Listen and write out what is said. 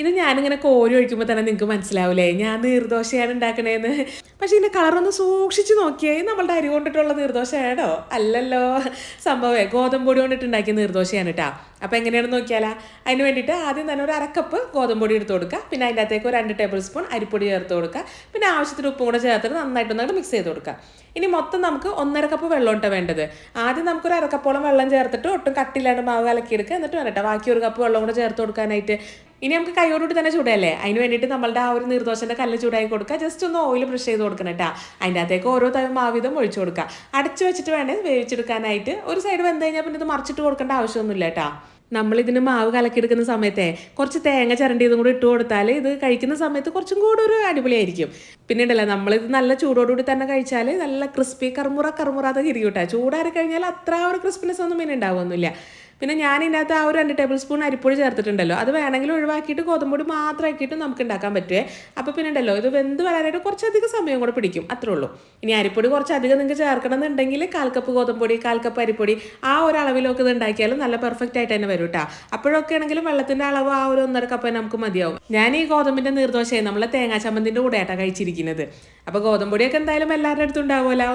ഇത് ഞാനിങ്ങനെ കോരി ഒഴിക്കുമ്പോൾ തന്നെ നിങ്ങൾക്ക് മനസ്സിലാവില്ലേ ഞാൻ നീർദോശയാണ് ഉണ്ടാക്കണേന്ന്. പക്ഷേ ഇതിന്റെ കളറൊന്ന് സൂക്ഷിച്ച് നോക്കിയേ. നമ്മളുടെ അരി കൊണ്ടിട്ടുള്ള നീർദോശയാണോ? അല്ലല്ലോ. സംഭവമേ ഗോതമ്പൊടി കൊണ്ടിട്ട് ഉണ്ടാക്കിയ നീർദോശയാണ് കേട്ടോ അപ്പോൾ എങ്ങനെയാണെന്ന് നോക്കിയാലാ? അതിന് വേണ്ടിയിട്ട് ആദ്യം തന്നെ ഒരു അരക്കപ്പ് ഗോതമ്പൊടി എടുത്ത് കൊടുക്കുക. പിന്നെ അതിന്റെ അകത്തേക്ക് ഒരു രണ്ട് ടേബിൾ സ്പൂൺ അരിപ്പൊടി ചേർത്ത് കൊടുക്കുക. പിന്നെ ആവശ്യത്തിന് ഉപ്പും കൂടെ ചേർത്തിട്ട് നന്നായിട്ടൊന്നും മിക്സ് ചെയ്ത് കൊടുക്കുക. ഇനി മൊത്തം നമുക്ക് ഒന്നര കപ്പ് വെള്ളം ഇട്ടാണ് വേണ്ടത്. ആദ്യം നമുക്കൊരു അരക്കപ്പോളം വെള്ളം ചേർത്തിട്ട് ഒട്ടും കട്ടില്ലാണ്ട് മാവ് കലക്കിയെടുക്കുക. എന്നിട്ട് വേണ്ട ബാക്കി ഒരു കപ്പ് വെള്ളം കൂടെ ചേർത്ത് കൊടുക്കാനായിട്ട്. ഇനി നമുക്ക് കൈയോടുകൂടി തന്നെ ചൂടല്ലേ? അതിന് വേണ്ടിയിട്ട് നമ്മളുടെ ആ ഒരു നീർദോശന്റെ കല്ല് ചൂടായി കൊടുക്കുക. ജസ്റ്റ് ഒന്ന് ഓയിൽ ബ്രഷ് ചെയ്ത് കൊടുക്കണം കേട്ടോ അതിന്റെ അകത്തേക്ക് ഓരോ തവണ മാവിധം ഒഴിച്ചു കൊടുക്കുക. അടച്ചു വെച്ചിട്ട് വേണേ വേവിച്ചെടുക്കാനായിട്ട് ഒരു സൈഡ് വെന്ത് കഴിഞ്ഞാൽ പിന്നെ ഇത് മറിച്ചിട്ട് കൊടുക്കേണ്ട ആവശ്യമൊന്നുമില്ല കേട്ടോ നമ്മളിതിന് മാവ് കലക്കിയെടുക്കുന്ന സമയത്തെ കുറച്ച് തേങ്ങ ചിരണ്ടിയതും കൂടി ഇട്ട് കൊടുത്താൽ ഇത് കഴിക്കുന്ന സമയത്ത് കുറച്ചും കൂടെ ഒരു അടിപൊളിയായിരിക്കും. പിന്നെ ഉണ്ടല്ലോ നമ്മളിത് നല്ല ചൂടോടുകൂടി തന്നെ കഴിച്ചാൽ നല്ല ക്രിസ്പി കറുമുറ കറുമുറാതെ തിരികെ കേട്ടോ ചൂടാറി കഴിഞ്ഞാൽ അത്ര ഒരു ക്രിസ്പിനെസ് ഒന്നും പിന്നെ ഉണ്ടാവുമൊന്നുമില്ല പിന്നെ ഞാൻ ഇതിനകത്ത് ആ ഒരു രണ്ട് ടേബിൾ സ്പൂൺ അരിപ്പൊടി ചേർത്തിട്ടുണ്ടല്ലോ. അത് വേണമെങ്കിൽ ഒഴിവാക്കിയിട്ട് ഗോതമ്പൊടി മാത്രം ആക്കിയിട്ട് നമുക്ക് ഉണ്ടാക്കാൻ പറ്റുമേ അപ്പോൾ പിന്നെ ഉണ്ടല്ലോ ഇത് വെന്ത് വരാനായിട്ട് കുറച്ചധികം സമയം കൂടെ പിടിക്കും. അത്രേ ഉള്ളൂ. ഇനി അരിപ്പൊടി കുറച്ചധികം നിങ്ങൾക്ക് ചേർക്കണം എന്നുണ്ടെങ്കിൽ കാൽ കപ്പ് ഗോതമ്പൊടി കാൽ കപ്പ് അരിപ്പൊടി ആ ഒരു അളവിലൊക്കെ ഇത് ഉണ്ടാക്കിയാലും നല്ല പെർഫെക്റ്റ് ആയിട്ട് തന്നെ വരും കേട്ടോ അപ്പോഴൊക്കെ ആണെങ്കിലും വെള്ളത്തിന്റെ അളവ് ആ ഒരു ഒന്നര കപ്പ് നമുക്ക് മതിയാവും. ഞാൻ ഈ ഗോതമ്പിന്റെ നീർദോശയെ നമ്മളെ തേങ്ങാ ചമ്മന്തിന്റെ കൂടെ ആയിട്ടാണ് കഴിച്ചിരിക്കുന്നത് അപ്പോൾ ഗോതമ്പൊടിയൊക്കെ എന്തായാലും എല്ലാവരുടെ അടുത്തും ഉണ്ടാവുമല്ലോ.